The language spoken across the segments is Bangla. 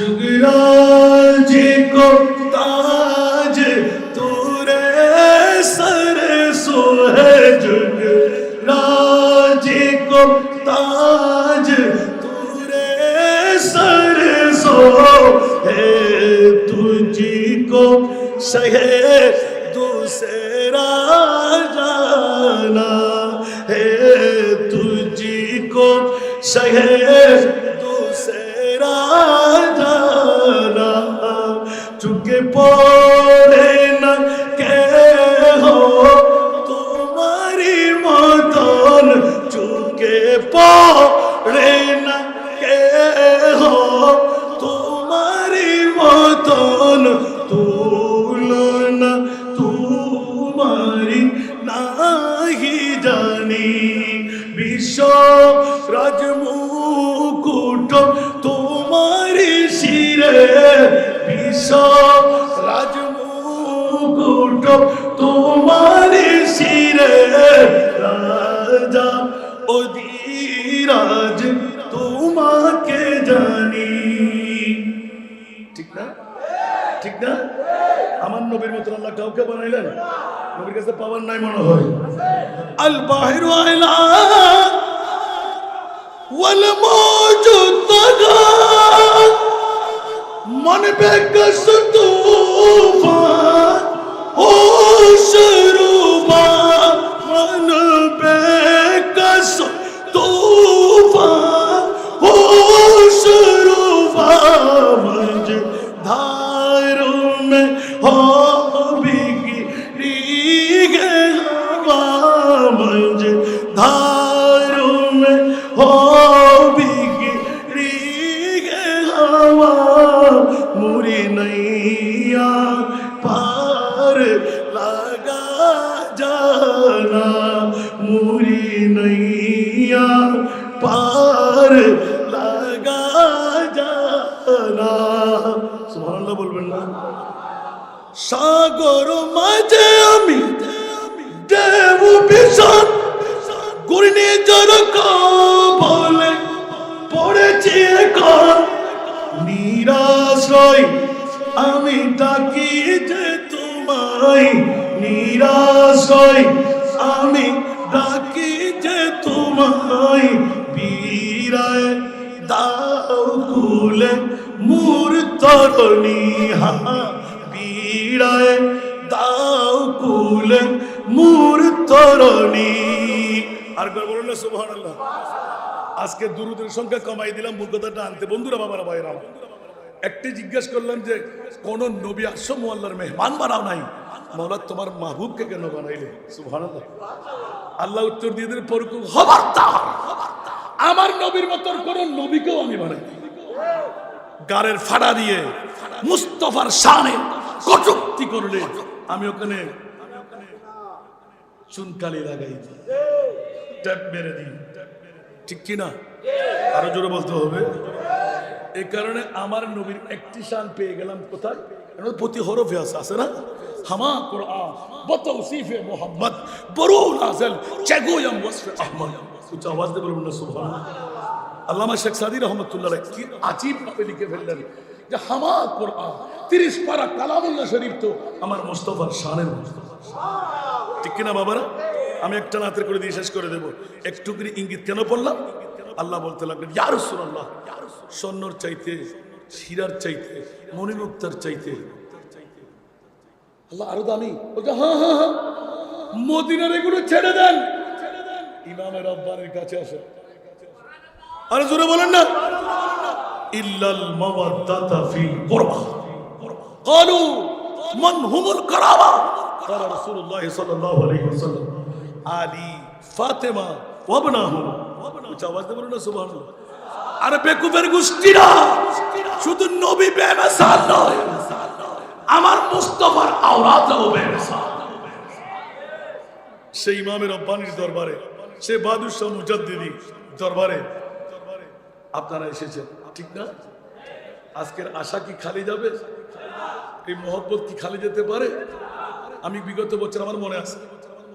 جگرا جی کو تاج سر سو ہے جگرا جی کو تاج سر سو ہے تجھی کو سہے دوسرا جانا ہے۔ تجھی کو سہے বিশ্ব রাজমুকুট, তোমারি শিরে রাজা অধীরাজ তোমাকে জানি। ঠিক না? ঠিক না? আমার নবীর মতন আল্লাহ কাউকে বানাইলেন? নবীর কাছে পাওয়ার নাই মনে হয়। আল বাহির আইলা ওয়াল মৌজুদ मन बेकस तूफान মাইয়া পার লাগা জানা মুরি নইয়া পার লাগা জানা সুবহানাল্লাহ বলবেন না সাগর মাঝে আমি দেব বিষণ গুরনি জনক বলে পড়েছি এখন নিরাশ্রয় আমি ডাকি যে তোমায় নিরাশ্রয় আমি ডাকি যে তোমায় বীরায় দাও কুলে মূর তরণী হা বীরায় দাও কুলে মূর তরণী আর বলুন না, সুবহানাল্লাহ। আজকে দুরুদের সংখ্যা কমাই দিলাম মূর্খতাটা আনতে। বন্ধুরা, বাবারা আমার। একটি জিজ্ঞেস করলাম যে, কোন নবী আসো মোয়াল্লার মেহমান বানাও নাই? মৌলা, তোমার মাহবুবকে কেন বানাইলে? আল্লাহ উত্তর দিয়ে দিলে পরকু খবরদার। আমার নবীর মতন কোন নবীকেও আমি বানাই নাই। গারের ফাড়া দিয়ে মুস্তফার শানে কটুক্তি করলে আমি ওখানে চুনকালি লাগাই ট্যাপ মেরে দিই। ঠিক কি না আরও জোরে বলতে হবে। এই কারণে আমার নবীর একটি শান পেয়ে গেলাম কোথায়? প্রতি হরফে আছে আছে না? শেখ কি হামা তিরিশ শরীফ তো আমার মোস্তফার শানের ঠিক কিনা বাবারা? আমি একটা নাতের করে দিয়ে শেষ করে দেবো। একটু করে ইঙ্গিত কেন পড়লাম? আল্লাহ বলতে লাগলেন ইয়ার সুরাল্লাহ স্বর্ণর চাইতে শিরার চাইতে মণিমুক্তার চাইতে আল্লাহ আরো দামি বলছে হ্যাঁ হ্যাঁ হ্যাঁ মদিনার এগুলো ছেড়ে দেন ইমামের রব্বানের কাছে আসে আরে জোরে বলেন না ইল্লাল মাওয়াদ্দাতা ফিল কুরবা قالوا من هم القرابة قال رسول الله صلى الله عليه وسلم علي فاطمة وابنهم না শুধু নবী নয়, আমার মুস্তফার আওরাতও সেই ইমামের রব্বানির দরবারে সে বাহাদুর শাহ মুজাদ্দিদি দরবারে আপনারা এসেছেন, ঠিক না? আজকের আশা কি খালি যাবে? এই মহব্বত কি খালি যেতে পারে? আমি বিগত বছর আমার মনে আছে।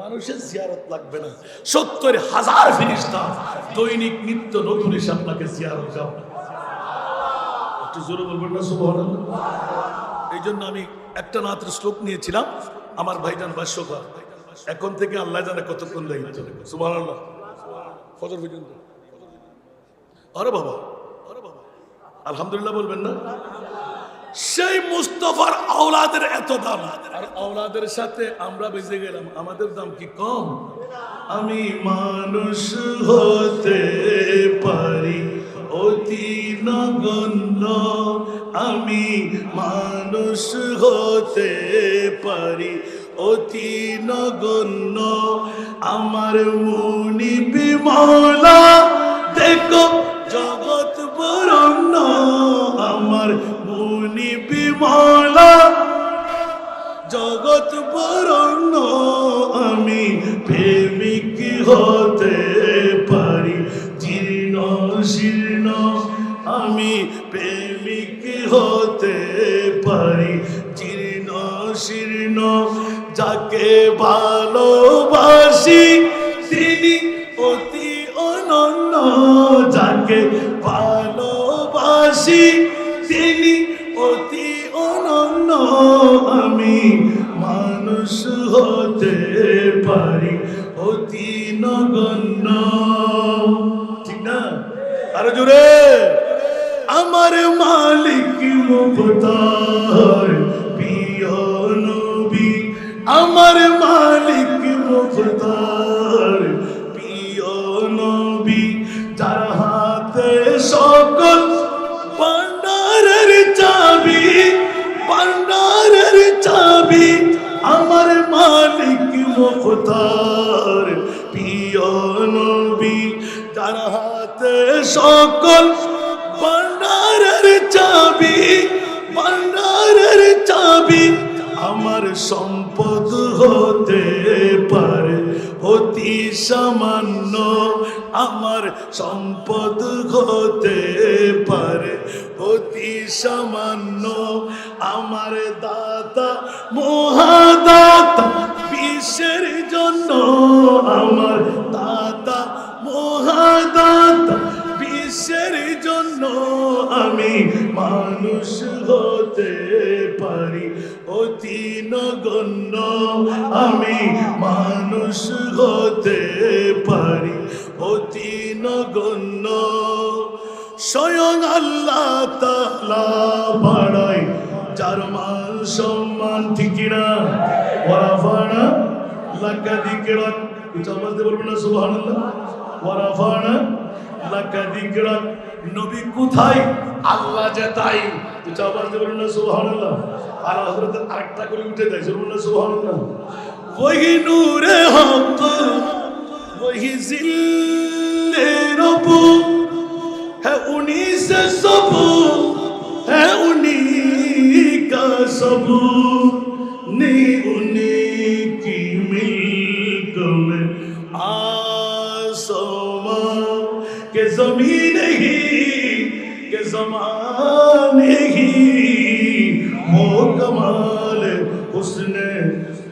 মানুষের জিয়ারত লাগবে না। সত্তর হাজার ফিরিস্তা দৈনিক নিত্য নতুন এসে আপনাকে জিয়ারত যাবে একটু জোরে বলবেন না, সুবহানাল্লাহ। এই জন্য আমি একটা নাতের শ্লোক নিয়েছিলাম। আমার ভাইজান ভাষ্যকার। এখন থেকে আল্লাহ জানে কতক্ষণ দায়িত্ব সুবহানাল্লাহ। ফজর পর্যন্ত। আরে বাবা। আরে বাবা। আলহামদুলিল্লাহ বলবেন না? সেই মুস্তফার আওলাদের এত দাম। আর আওলাদের সাথে আমরা বেঁচে গেলাম। আমাদের দাম কি কম? আমি মানুষ হতে পারি, অতি নগণ্য। আমি মানুষ হতে পারি, অতি নগণ্য। আমার মুনি বিমলা দেখো বিমলা জগৎ বরণ্য আমি প্রেমিক হতে পারি। জীর্ণ, শীর্ণ আমি প্রেমিক হতে পারি। জীর্ণ, শীর্ণ যাকে ভালোবাসি, তিনি অতি অনন্য যাকে ভালোবাসি। মালিক মুখতার প্রিয় নবী, আমার মালিক মুখতার প্রিয় নবী, যার হাতে সকল পান্ডারের চাবি পান্ডারের চাবি, আমার মালিক মুখতার প্রিয় যার হাতে সকল পান্ডারের চাবি পান্ডারের চাবি আমার সম্পদ হতে পারে, অতি সামান্য আমার সম্পদ হতে পারে, অতি সামান্য আমার দাতা, মহাদাতা, বিশ্বের জন্য আমার দাতা, মহাদাতা, বিশ্বের জন্য আমি মানুষ হতে পারি? অতি নগণ্য আমি মানুষ হতে পারি। অতি নগণ্য। স্বয়ং আল্লাহ তালা বাড়াই যার মান সম্মান ঠিক না ওরা ফাড়া লাকা দিকরাত কিছু আওয়াজ দিয়ে বলবেন না, সুবহানাল্লাহ। ওরা ফাড়া লাকা দিকরাত নবী কোথায়? আল্লাহ যে তাই। বলুন না, সুবহানাল্লাহ। আর হযরত আরেকটা করে উঠে দেয় বলুন না, সুবহানাল্লাহ। ওহি নূরে হ্যাঁ উনি সে হ্যাঁ উনি কা উনি کمی نہیں، کہ زمانے ہی وہ کمال حسن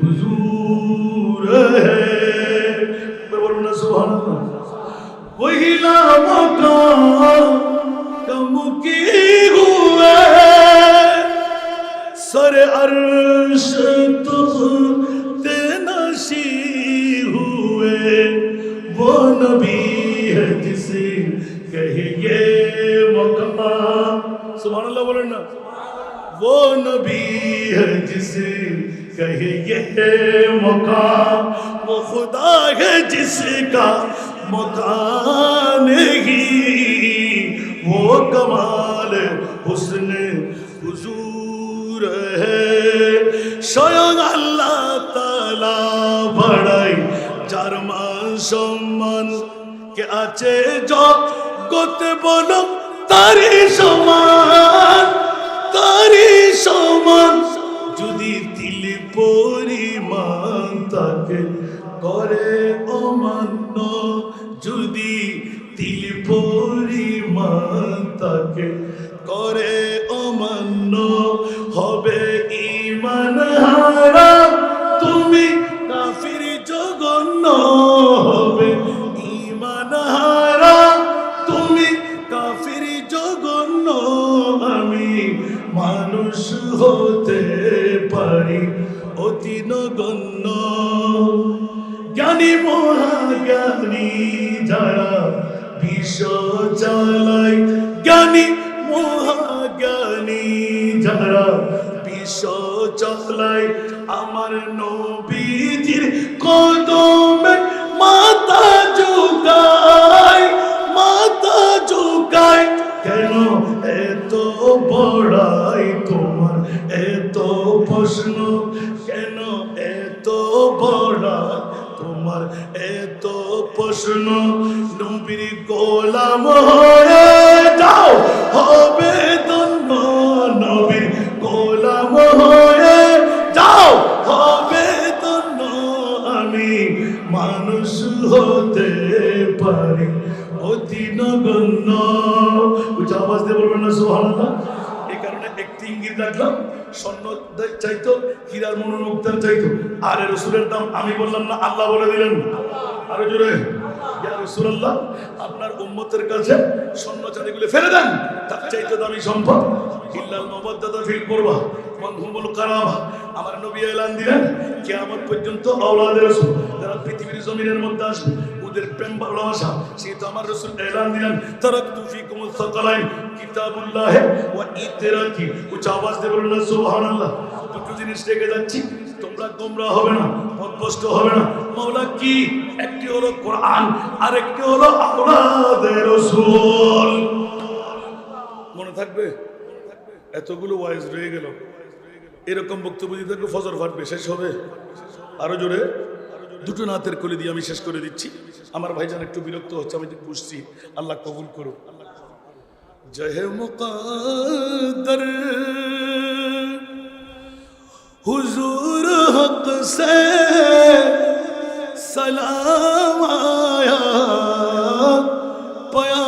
حضور ہے۔ بولنا سبحان اللہ۔ وہی لاموں کا کم کی ہوئے سر عرش تخت نشی ہوئے۔ وہ نبی ہے جس नबी है जिसे कहिए मकमा सुभान अल्लाह बोले ना वो नबी है जिसे कहे ये मकाम वो खुदा है जिसका मकान ही वो कमाल हुस्न हुजूर है স্বয়ং আল্লাহ তালা বাড়াই যার মান সম্মান কে আছে জগতে বলো তারি সমান তারি সমান। যদি দিল পরিমাণ তাকে করে অমান্য, যদি দিল পরিমাণ তাকে করে অমান্য, হবে বিশ্ব চালায় জ্ঞানী মহাজ্ঞানী যারা বিশ্ব চালায় আমার নবীজির কদমে মাথা ঝুকায় মাথা ঝুকায় কেন? এত বড়াই তোমার, এত প্রশ্ন, কেন? এত বড়া তোমার এত প্রশ্ন নবীর গোলাম হয়ে যাও, হবে ধন্য নবীর গোলাম হয়ে যাও, হবে ধন্য আমি মানুষ হতে পারি। অতি নগণ্য। উচ্চ দিয়ে বলবেন না, সুবহানাল্লাহ। এই কারণে একটি ইঙ্গিত রাখলাম স্বর্ণ চাইতো, হীরার মনোমুক্তার চাইতো। আর এর রসুলের দাম আমি বললাম না, আল্লাহ বলে দিলেন। আরও জোরে। আপনার উম্মতের কাছে স্বর্ণ চাঁদিগুলো ফেলে দেন। তার চাইতে দামি সম্পদ ইল্লাল মাওয়াদ্দাতা ফিল কুরবা মান হুমুল কারাবা আমার নবী এলান দিলেন, কিয়ামত পর্যন্ত আওলাদের রাসূল, যারা পৃথিবীর জমিনের মধ্যে আসবে, ওদের প্রেম ভালোবাসা, সেই তো আমার রসুল এলান দিলেন। তারাকতু ফিকুমুল সাকালাইন কিতাবুল্লাহ ওয়া ইতরাতি উচ্চ আওয়াজ দিয়ে বলুন না সুবহানাল্লাহ, দুটো জিনিস রেখে যাচ্ছি। তোমরা গোমরা হবে না পথভ্রষ্ট হবে না। মাওলা কি? একটি হলো কোরআন আর একটি হলো রাসূল। মনে থাকবে? এতগুলো ওয়াইজ রয়ে গেল। এরকম বক্তব্য দিতে থাকলে ফজর ফাটবে, শেষ হবে। আরও জোরে? দুটো নাতের কলি দিয়ে আমি শেষ করে দিচ্ছি। আমার ভাইজান একটু বিরক্ত হচ্ছে, আমি বুঝছি। আল্লাহ কবুল করো জয় মুকাদ্দার। হুজুর হক সে সালাম আয়া পয়াম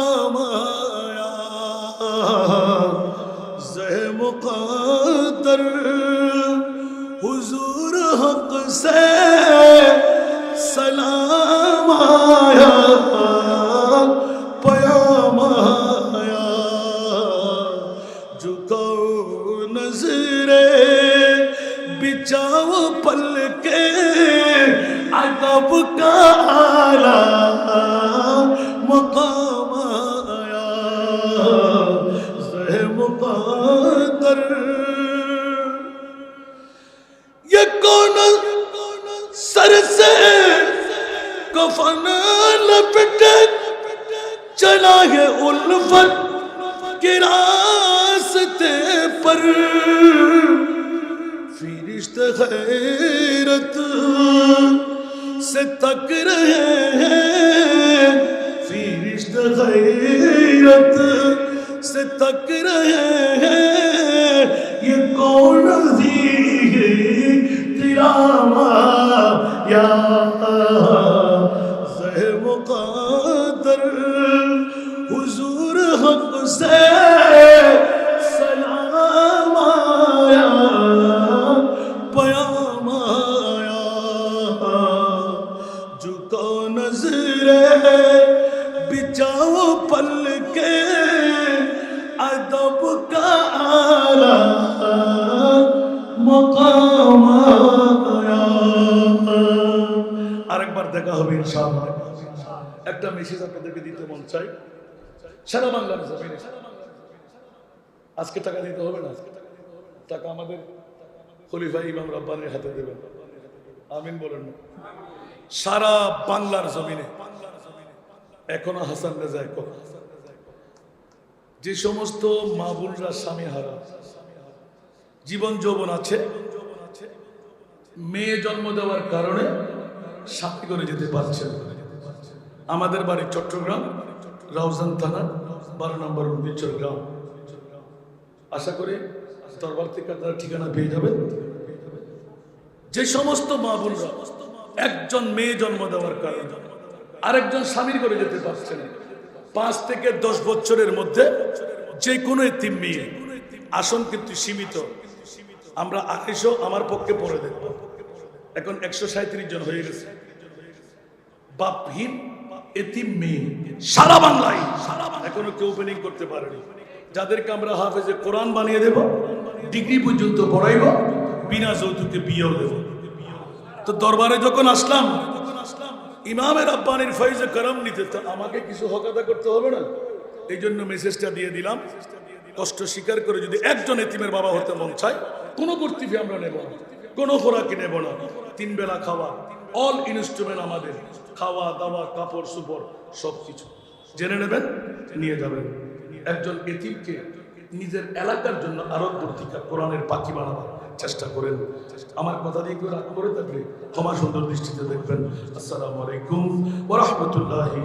بادر یہ کون سر سے کفن لپٹ چلا ہے الفت کے راستے پر۔ فرشت خیرت سے تک رہے ہیں۔ فرشت خیرت سے تک رہے ہیں یہ کون ہے تیرا یا একটা মেসেজ আপনাদেরকে দিতে মন চাই। সারা বাংলার আজকে টাকা দিতে হবে না। টাকা আমাদের খলিফা ইমাম রব্বানির হাতে দেবেন। আমিন বলেন সারা বাংলার জমিনে। এখনও হাসান রেজা এক যে সমস্ত মা স্বামী হারা, জীবন যৌবন আছে, মেয়ে জন্ম দেওয়ার কারণে স্বামী করে যেতে পারছে না। আমাদের বাড়ি চট্টগ্রাম, রাউজান থানা, বারো নম্বর উদ্ভিচর গ্রাম। আশা করি দরবার থেকে আপনারা ঠিকানা পেয়ে যাবেন। যে সমস্ত মা বোনরা একজন মেয়ে জন্ম দেওয়ার কারণে আরেকজন স্বামীর করে যেতে পারছে না। পাঁচ থেকে দশ বছরের মধ্যে যে কোনো এতিম মেয়ে আসন কিন্তু সীমিত। আমরা আড়াইশো আমার পক্ষে পড়ে দেখব। এখন একশো সাঁত্রিশ জন হয়ে গেছে। বাপহীন এতিম মেয়ে সারা বাংলায়। এখনও কেউ ওপেনিং করতে পারেনি। যাদেরকে আমরা হাফেজে কোরআন বানিয়ে দেব, ডিগ্রি পর্যন্ত পড়াইব, বিনা যৌতুকে বিয়েও দেব। তো দরবারে যখন আসলাম, ইমামের আব্বানির ফৈজে করম নিতে আমাকে কিছু হকাদা করতে হবে না। এই জন্য মেসেজটা দিয়ে দিলাম। কষ্ট স্বীকার করে যদি একজন এতিমের বাবা হতে মন চায়, কোনো কর্তৃপি আমরা নেব না। কোনো খোরাকি নেব না। তিন বেলা খাওয়া অল ইনস্ট্রুমেন্ট আমাদের, খাওয়া, দাওয়া, কাপড়, সুপড় সব কিছু জেনে নেবেন, নিয়ে যাবেন। একজন এতিমকে নিজের এলাকার জন্য আরও বর্তিকা কোরআনের পাখি বানাবার চেষ্টা করেন। আমার কথা দিয়ে কেউ রাগ করে থাকলে ক্ষমা সুন্দর দৃষ্টিতে দেখবেন। আসসালামু আলাইকুম ওরহমতুল্লাহি